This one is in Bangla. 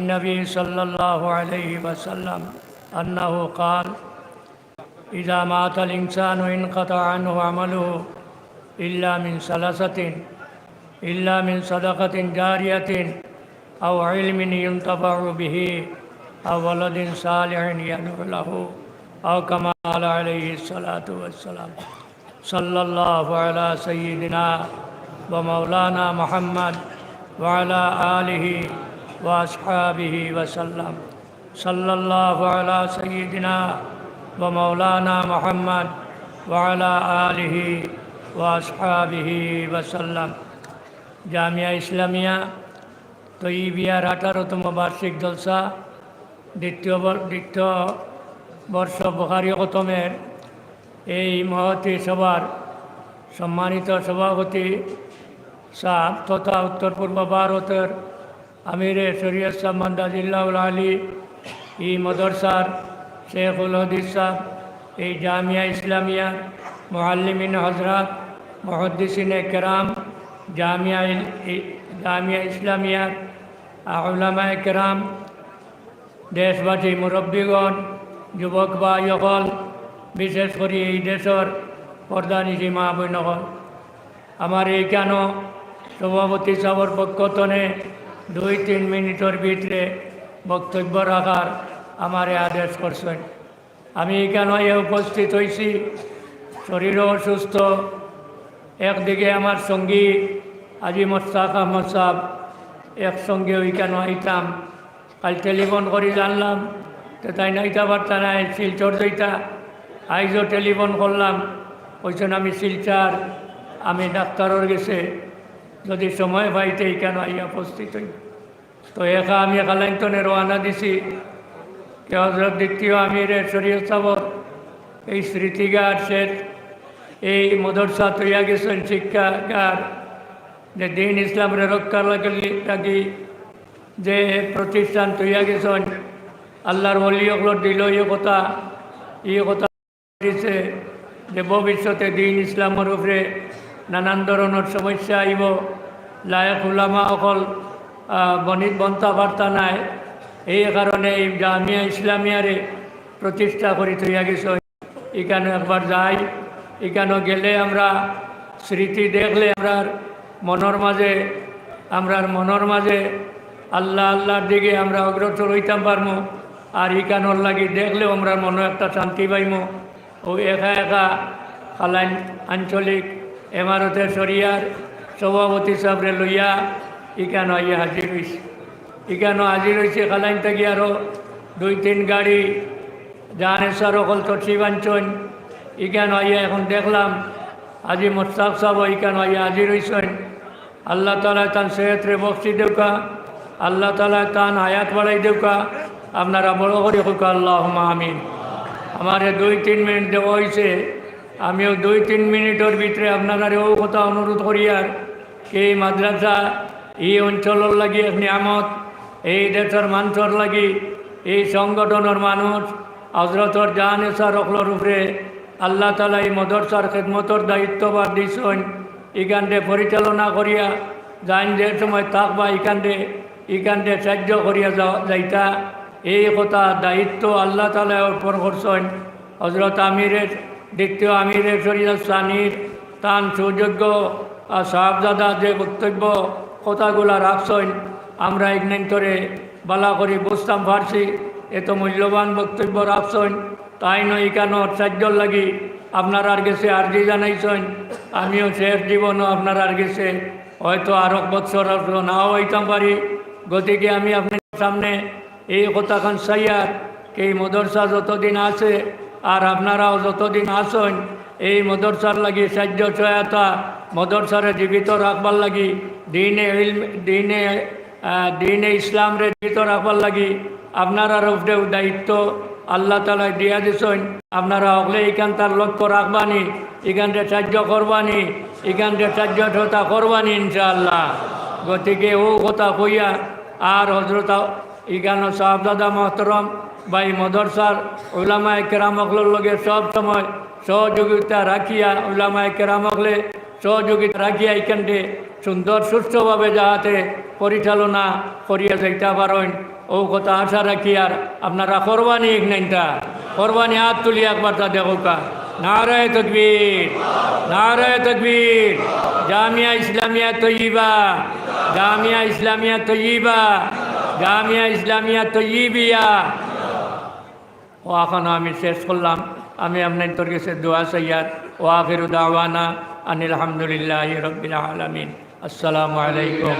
النبي صلى الله عليه وسلم أنه قال إذا مات الإنسان انقطع عنه عمله إلا من ثلاثة إلا من صدقة جارية أو علم ينتفع به أو ولد صالح يدعو له أو كما قال عليه الصلاة والسلام صلى الله على سيدنا ومولانا محمد وعلى آله وأصحابه وسلم صلى الله على سيدنا ومولانا محمد وعلى آله وأصحابه وسلم জামিয়া ইসলামিয়া তৈবিয়ার আঠারোতম বার্ষিক জলসা দ্বিতীয় বর- দ্বিতীয় বর্ষ বহারি খতমের এই মহতী সভার সম্মানিত সভাপতি সাহ তথা উত্তর পূর্ব ভারতের আমিরে শরীয়ত সাহ মন্দাজিল্লাউল আলী, ই মদরসার শেখুল হদিস সাহ এই জামিয়া ইসলামিয়া মোহাল্লিমিন হজরত মহদ্দিসিন কেরাম, জামিয়া জামিয়া ইসলামিয়ার আউলামায় কেরাম, দেশবাসী মুরব্বীগণ, যুবক বা যখন বিশেষ করে এই দেশের প্রধানী মা বৈনগণ আমার এই কেন সভাপতি সবর পক্ষতনে দুই তিন মিনিটের ভিতরে বক্তব্য রাখার আমারে আদেশ করছেন। আমি কেন এ উপস্থিত হয়েছি শরীরও অসুস্থ। একদিকে আমার সঙ্গী আজি মোস্তাক আহমদ সাহ একসঙ্গে ওই কেন আইতাম? কাল টেলিফোন করে জানলাম, তো তাই নাইতা পারতা নাই, শিলচর দইতা আইজও টেলিফোন করলাম ওইখানে আমি শিলচার, আমি ডাক্তারের গেছে। যদি সময় পাইতে কেন আইয়া উপস্থিত হই? তো একা আমি কালাইন্তনে রওনা দিছি। কে হজরত দ্বিতীয় আমিরে শরীয় সাবর? এই স্মৃতিগার শেষ এই মদরসা তৈয়া গেছেন শিক্ষাগার। যে দিন ইসলামের রক্ষার লাগি লাগি যে প্রতিষ্ঠান তৈয়া গেছেন, আল্লাহর অলিয়গুলো দিল এই কথা ইয়ে কথা দিছে যে ভবিষ্যতে দিন ইসলামের উপরে নানান ধরনের সমস্যা আইব। লায়ক উলামা অকল বনিত বন্তা বার্তা নাই। এই কারণে এই জামিয়া ইসলামিয়ারে প্রতিষ্ঠা করি তৈয়া গেছেন এখানে একবার যাই। এখানে গেলে আমরা স্মৃতি দেখলে আমরার মনের মাঝে আমরার মনের মাঝে আল্লাহ আল্লাহর দিকে আমরা অগ্রসর হইতাম পারমো। আর ইকানোর লাগি দেখলেও আমরা মনে একটা শান্তি পাইমো। ও একা একা খালাইন আঞ্চলিক এমারতের সরিয়ার সভাপতি সাহেবরে লইয়া, ইকানো আইয়া হাজির হয়েছে ইকানো হাজির হয়েছে খালাইন থেকে আরও দুই, তিন গাড়ি। জাহানেশ্বর অকল তটসিবাঞ্চন ইকান আইয়া এখন দেখলাম আজি মোস্তাক সাহেব ইকান আইয়া হাজির হয়েছেন আল্লাহ তালা তান সেহতরে বক্সি দেউকা। আল্লাহ তালা তান হায়াত বাড়াই দেউকা। আপনারা বড় করে হোক আল্লাহ আমিন। আমার দুই, তিন মিনিট দেওয়া হয়েছে আমিও দুই, তিন মিনিটের ভিতরে আপনারা ও কথা অনুরোধ করি আর এই মাদ্রাসা, এই অঞ্চলের লাগি নিয়ামত এই দেশের মানুষের লাগি, এই সংগঠনের মানুষ, হজরতর জাহানেসার অকলর উপরে আল্লাহ তালা এই মদরসার খেদমতর দায়িত্ববার দিছেন। ইকানটে পরিচালনা করিয়া যাইন যে সময় থাকবা ইকানটে ইকানটে সাহায্য করিয়া যাইতা। এই কথা দায়িত্ব আল্লাহ তালা অর্পণ করছেন। হজরত আমিরের দ্বিতীয় আমিরের শরীর সানির তান সুযোগ্য আর সাহেবজাদা যে বক্তব্য, কথাগুলা রাখছেন, আমরা ইগনেন্তরে বালা করি বুঝতাম পারছি এত মূল্যবান বক্তব্য রাখছেন, তাই নয় কেন সাহায্যর লাগি, আপনার আর গেছে আর্জি জানাইছেন, আমিও শেষ জীবনও আপনার আর গেছে, হয়তো আরও বৎসর নাও হইতাম পারি, গতিকে আমি আপনার সামনে এই কথাখান সাইয়ার, এই মদরসা যতদিন আছে আর আপনারাও যতদিন আসেন এই মদরসার লাগি সাহায্য সহায়তা মদরসারে জীবিত রাখবার লাগি, দিনে দিনে দিনে ইসলামরে জীবিত রাখবার লাগি, আপনারার উপরেও দায়িত্ব আল্লাহ তালা দিয়া দিছেন। আপনারা হকলে এখান তার লক্ষ্য রাখবানি এখানটা সাহায্য করবানি এখানটা সাহায্য সতা করবানি ইনশাআল্লাহ। গতিকে ও কথা কইয়া, আর হজরত ইগানো সাহদাদা মহতরম বা এই মদরসার উলামায় কেরামকলের লগে সব সময় সহযোগিতা রাখিয়া উলামায় কেরামকলে সহযোগিতা রাখিয়া এখানটে সুন্দর সুস্থভাবে যাহাতে পরিচালনা করিয়া যাইতে পারেন ও কথা আশা রাখি আর আপনারা কোরবানি এক নাইনটা কোরবানি হাত তুলি একবার তা দেখো কা। নারায় তকবীর নারায় তকবীর জামিয়া ইসলামিয়া তৈবা জামিয়া ইসলামিয়া তৈবা জামিয়া ইসলামিয়া তৈবিয়া ও এখন আমি শেষ করলাম। আমি আপনার তোর কাছে দোয়া সৈয়াদ ও আফির দাওয়ানা আনিল আলহামদুলিল্লাহ রবিল আলমিন। আসসালামু আলাইকুম